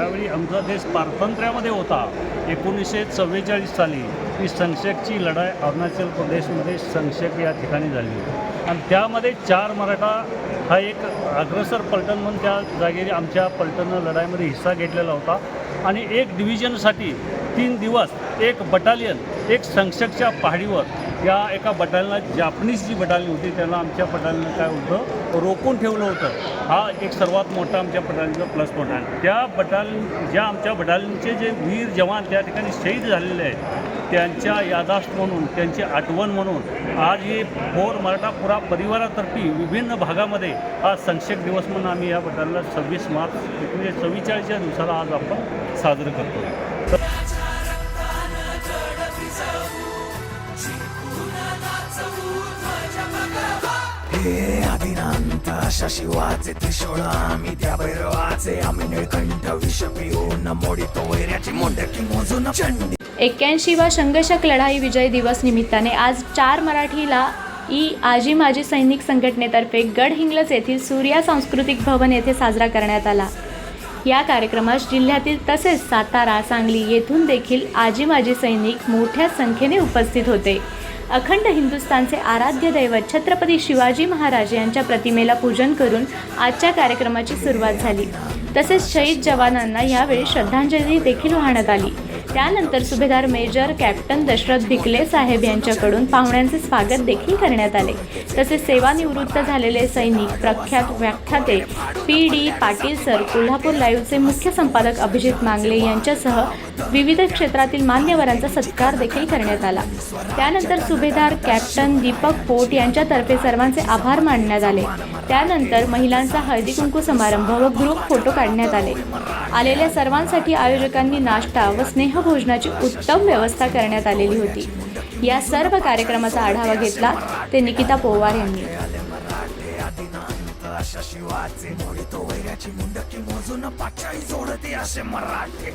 ज्यावेळी आमचा देश पारतंत्र्यामध्ये होता एकोणीसशे चव्वेचाळीस साली ही संशेकची लढाई अरुणाचल प्रदेशमध्ये संशेक या ठिकाणी झाली. आणि त्यामध्ये चार मराठा हा एक अग्रसर पलटण म्हणून त्या जागेने आमच्या पलटणनं लढाईमध्ये हिस्सा घेतलेला होता. आणि एक डिव्हिजनसाठी तीन दिवस एक बटालियन एक संशेकच्या पहाडीवर या एका बटालना जापनीज जी बटाली होती त्याला आमच्या बटालनं काय होतं रोखून ठेवलं होतं. हा एक सर्वात मोठा आमच्या बटालियनचा प्लस पॉईंट आहे. त्या बटाल ज्या आमच्या बटालींचे जे वीर जवान त्या ठिकाणी शहीद झालेले आहेत त्यांच्या यादाश्त म्हणून त्यांची आठवण म्हणून आज हे भोर मराठा पुरा परिवारातर्फे विभिन्न भागामध्ये हा संक्षेप दिवस म्हणून आम्ही या बटालला सव्वीस मार्च एकोणीसशे चव्वेचाळीसच्या दिवसाला आज आपण साजरं करतो हे आदिनांत अशा शिवाचे त्रिशूळ आम्ही त्या भैरवाचे. आम्ही निळकंठ विष पिऊन मोडितो वैऱ्याची मोंडकी मोजून चंडी. एक्क्याऐंशीवा शंगशक लढाई विजय दिवस निमित्ताने आज चार मराठीला ई आजी माजी सैनिक संघटनेतर्फे गडहिंग्लज येथील सूर्या सांस्कृतिक भवन येथे साजरा करण्यात आला. या कार्यक्रमास जिल्ह्यातील तसेच सातारा सांगली येथून देखील आजी माजी सैनिक मोठ्या संख्येने उपस्थित होते. अखंड हिंदुस्थानचे आराध्य दैवत छत्रपती शिवाजी महाराज यांच्या प्रतिमेला पूजन करून आजच्या कार्यक्रमाची सुरुवात झाली. तसेच शहीद जवानांना यावेळी श्रद्धांजली देखील वाहण्यात आली. त्यानंतर सुभेदार मेजर कॅप्टन दशरथ भिकले साहेब यांच्याकडून पाहुण्यांचे स्वागत देखील करण्यात आले. तसेच सेवानिवृत्त झालेले सैनिक प्रख्यात व्याख्याते P D Patil sir Kolhapur लाईव्हचे मुख्य संपादक अभिजित मांगले यांच्यासह विविध क्षेत्रातील मान्यवरांचा सत्कार देखील करण्यात आला. त्यानंतर सुभेदार कॅप्टन दीपक पोट यांच्यातर्फे सर्वांचे आभार मानण्यात आले. त्यानंतर महिलांचा हळदी कुंकू समारंभ व ग्रुप फोटो काढण्यात आले. आलेल्या सर्वांसाठी आयोजकांनी नाश्ता व स्नेहभोजनाची उत्तम व्यवस्था करण्यात आलेली होती. या सर्व कार्यक्रमाचा आढावा घेतला ते निकिता पोवार यांनी. अशा शिवाचे मोडितो वैराची मुंडकी मोजून पाचाई जोडते असे मराठे.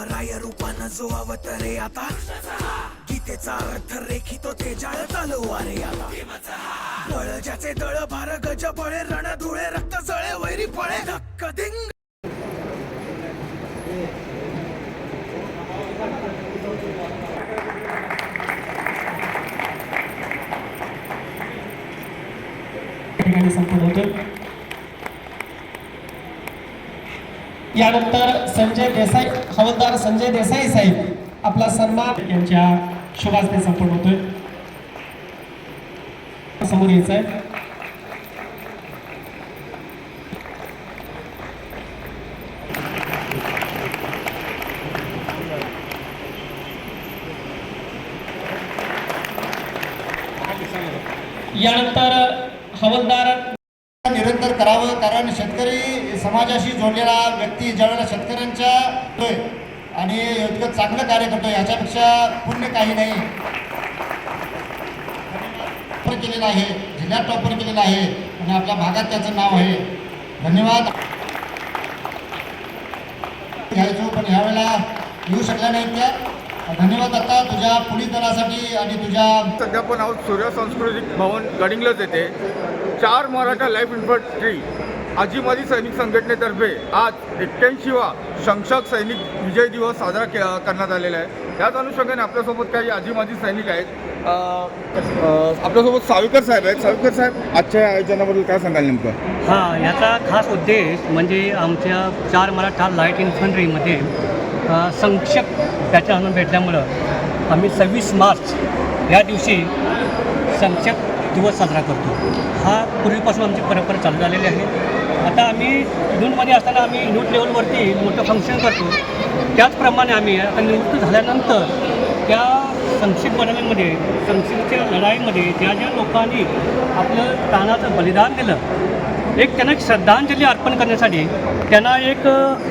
कलियुगी रूपानं जो अवतरे आता. गीतेचा अर्थ रेखितो ते जाळ तलवारे आता. बळ ज्याचे दळ भार गज बळे रण धुळे रक्त जळे वैरी पळे. धक्क दिंग ठिकाणी होतं. यानंतर संजय देसाई हवलदार संजय देसाई साहेब आपला सन्मान यांच्या शुभास्ते संपन्न होतोय. समोर यायचं आहे यानंतर हवलदार निरंतर करावं कारण शेतकरी समाजाशी जोडलेला व्यक्ती ज्यावेळेला शेतकऱ्यांच्या होय आणि इतकं चांगलं कार्य करतो याच्यापेक्षा पुण्य काही नाही. टॉपर केलेलं आहे जिल्ह्यात टॉपर केलेलं आहे आणि आपल्या भागात त्याचं नाव आहे. धन्यवाद. घ्यायचो पण ह्यावेळेला येऊ शकल्या नाहीत त्या. धन्यवाद आता तुझ्या पोलीस दलासाठी आणि तुझ्या सध्या पण आहोत सूर्य सांस्कृतिक भवन गडिंग्लज येथे. चार मराठा लाईफ इन्फंट्री आजी माजी सैनिक संघटनेतर्फे आज एक्क्याऐंशीवा संक्षक सैनिक विजय दिवस साजरा के करण्यात आलेला आहे. त्याच अनुषंगाने आपल्यासोबत काही आजी माजी सैनिक आहेत. आपल्यासोबत साविकर साहेब आहेत. साविकर साहेब आजच्या आयोजनाबद्दल काय सांगाल नेमकं? हां याचा खास उद्देश म्हणजे आमच्या चार मराठा लाइट इन्फंट्रीमध्ये संक्षेप त्याच्या त्याच्यानं भेटल्यामुळं आम्ही सव्वीस मार्च या दिवशी संक्षेप दिवस साजरा करतो. हा पूर्वीपासून आमची परंपरा चालू झालेली आहे. आता आम्ही युनिटमध्ये असताना आम्ही युनिट लेवलवरती मोठं फंक्शन करतो. त्याचप्रमाणे आम्ही आता निवृत्त झाल्यानंतर त्या संक्षिप्त बनवण्यामध्ये संक्षिप्तच्या लढाईमध्ये ज्या ज्या लोकांनी आपलं प्राणाचं बलिदान दिलं एक त्यांना एक श्रद्धांजली अर्पण करण्यासाठी त्यांना एक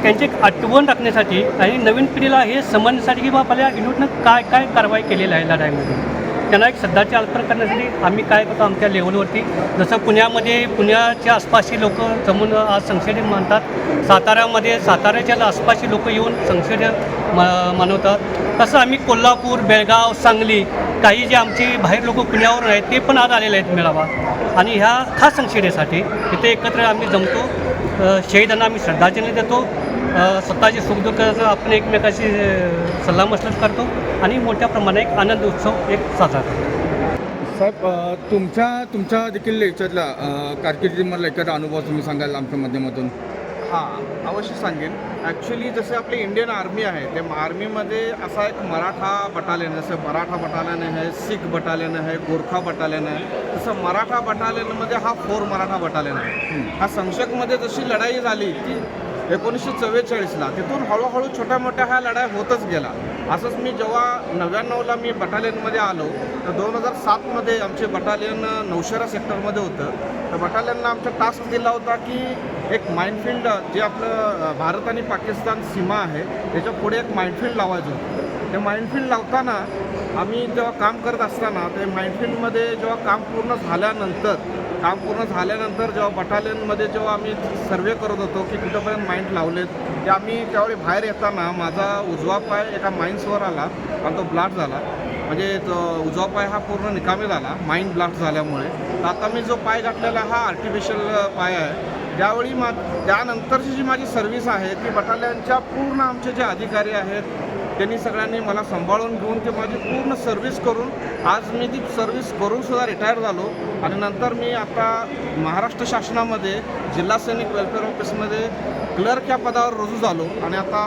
त्यांची एक आठवण राखण्यासाठी आणि नवीन पिढीला हे समजण्यासाठी की बाबा आपल्या युनिटनं काय काय कारवाई केलेली आहे लढाईमध्ये. त्यांना एक श्रद्धाची अर्पण करण्यासाठी आम्ही काय करतो आमच्या लेवलवरती जसं पुण्यामध्ये पुण्याच्या आसपासची लोक जमून आज संशय मानतात साताऱ्यामध्ये साताऱ्याच्या आसपासची लोक येऊन संशय म मानवतात. तसं आम्ही कोल्हापूर बेळगाव सांगली काही जे आमची बाहेर लोक पुण्यावर आहेत ते पण आज आलेले आहेत मेळावा. आणि ह्या खास संशयतेसाठी इथे एकत्र आम्ही जमतो. शहीदांना आम्ही श्रद्धांजली देतो. स्वतःचे सुखदुःखाचं आपण एकमेकाशी सल्लामसलत करतो आणि मोठ्या प्रमाणात एक आनंद उत्सव एक साजरा करतो. साहेब तुमच्या तुमच्या देखील याच्यातला कारकिर्दीमधला एखादा अनुभव तुम्ही सांगाल आमच्या माध्यमातून? हां अवश्य सांगेन. ॲक्च्युली जसे आपले इंडियन आर्मी आहे ते आर्मीमध्ये असा एक मराठा बटालियन जसं मराठा बटालियन आहे सिख बटालियन आहे गोरखा बटालियन आहे तसं मराठा बटालियनमध्ये हा फोर मराठा बटालियन आहे. हा संशकमध्ये जशी लढाई झाली ती एकोणीसशे चव्वेचाळीसला. तिथून हळूहळू छोट्या मोठ्या ह्या लढाई होतच गेला. असंच मी जेव्हा नव्याण्णवला मी बटालियनमध्ये आलो तर दोन हजार सातमध्ये आमचे बटालियन नौशेरा सेक्टरमध्ये होतं. तर बटालियनला आमचा टास्क दिला होता की एक माइंडफील्ड जे आपलं भारत आणि पाकिस्तान सीमा आहे त्याच्या पुढे एक माइंडफील्ड लावायचं होतं. ते माइंडफील्ड लावताना आम्ही जेव्हा काम करत असताना ते माइनफिल्डमध्ये जेव्हा काम पूर्ण झाल्यानंतर काम पूर्ण झाल्यानंतर जेव्हा बटालियनमध्ये जेव्हा आम्ही सर्वे करत होतो की कुठंपर्यंत माइंड लावलेत ते आम्ही त्यावेळी बाहेर येताना माझा उजवा पाय एका माइन्सवर आला आणि तो ब्लास्ट झाला. म्हणजे तो उजवा पाय हा पूर्ण निकामी झाला माइंड ब्लास्ट झाल्यामुळे. तर आता मी जो पाय घातलेला हा आर्टिफिशियल पाय आहे. त्यावेळी मा त्यानंतरची जी माझी सर्व्हिस आहे ती बटालियनच्या पूर्ण आमचे जे अधिकारी आहेत त्यांनी सगळ्यांनी मला सांभाळून घेऊन ते माझी पूर्ण सर्व्हिस करून आज मी ती सर्व्हिस करून सुद्धा रिटायर झालो. आणि नंतर मी आता महाराष्ट्र शासनामध्ये जिल्हा सैनिक वेलफेअर ऑफिसमध्ये क्लर्क या पदावर रुजू झालो. आणि आता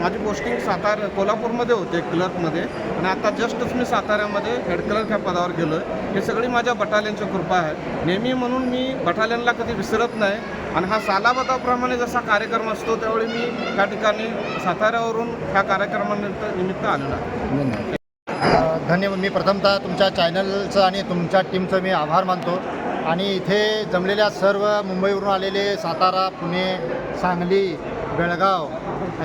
माझी पोस्टिंग सातारा कोल्हापूरमध्ये होते क्लर्कमध्ये आणि आता जस्टच मी साताऱ्यामध्ये हेड क्लर्क या पदावर गेलो आहे हे सगळी माझ्या बटालियनची कृपा आहे. नेहमी म्हणून मी बटालियनला कधी विसरत नाही. आणि हा सालाबताप्रमाणे जसा कार्यक्रम असतो त्यावेळी मी त्या ठिकाणी साताऱ्यावरून ह्या कार्यक्रमानिमित्त निमित्त आलेलो आहे. धन्यवाद. मी प्रथमतः तुमच्या चॅनलचं आणि तुमच्या टीमचं मी आभार मानतो. आणि इथे जमलेल्या सर्व मुंबईवरून आलेले सातारा पुणे सांगली बेळगाव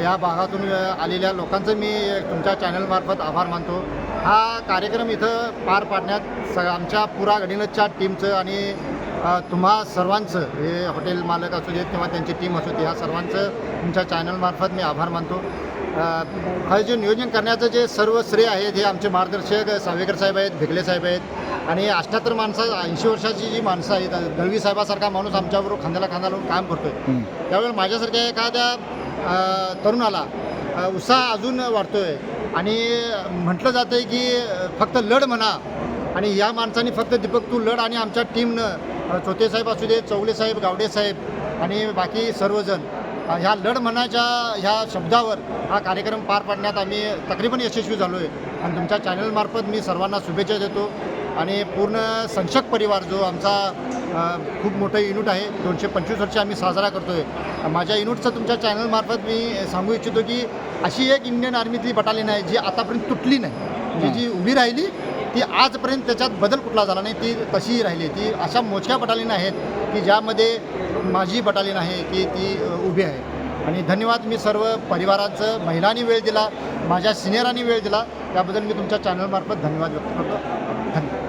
या भागातून आलेल्या लोकांचं मी तुमच्या चॅनलमार्फत आभार मानतो. हा कार्यक्रम इथं पार पाडण्यात स आमच्या पुरा गडिनच्या टीमचं आणि तुम्हा सर्वांचं हे हॉटेल मालक असू देत किंवा त्यांची टीम असू दे ह्या सर्वांचं तुमच्या चॅनलमार्फत मी आभार मानतो. हे जे नियोजन करण्याचं जे सर्व श्रेय आहेत हे आमचे मार्गदर्शक सावेकर साहेब आहेत भिगले साहेब आहेत आणि अष्ट्याहत्तर माणसं ऐंशी वर्षाची जी माणसं आहेत दळवी साहेबासारखा माणूस आमच्याबरोबर खांद्याला खांदा लावून काम करतोय. त्यावेळेस माझ्यासारख्या एखाद्या तरुणाला उत्साह अजून वाढतोय. आणि म्हटलं जातं आहे की फक्त लढ म्हणा आणि या माणसाने फक्त दीपक तू लढ आणि आमच्या टीमनं अ, चोते साहेब असू दे चौले साहेब गावडे साहेब आणि बाकी सर्वजण ह्या लढ म्हणाच्या ह्या शब्दावर हा कार्यक्रम पार पाडण्यात आम्ही तकरीबन यशस्वी झालो आहे आणि तुमच्या चॅनलमार्फत मी सर्वांना शुभेच्छा देतो. आणि पूर्ण संशक परिवार जो आमचा खूप मोठं युनिट आहे दोनशे पंचवीस वर्ष आम्ही साजरा करतो आहे माझ्या युनिटचं तुमच्या चॅनलमार्फत मी सांगू इच्छितो की अशी एक इंडियन आर्मीतली बटालियन आहे जी आतापर्यंत तुटली नाही. जी जी उभी राहिली ती आजपर्यंत त्याच्यात बदल कुठला झाला नाही ती तशीही राहिली ती अशा मोजक्या बटालियन आहेत की ज्यामध्ये माझी बटालियन आहे की ती उभी आहे. आणि धन्यवाद मी सर्व परिवाराचं महिलांनी वेळ दिला माझ्या सिनियरांनी वेळ दिला. त्याबद्दल मी तुमच्या चॅनलमार्फत धन्यवाद व्यक्त करतो. धन्यवाद.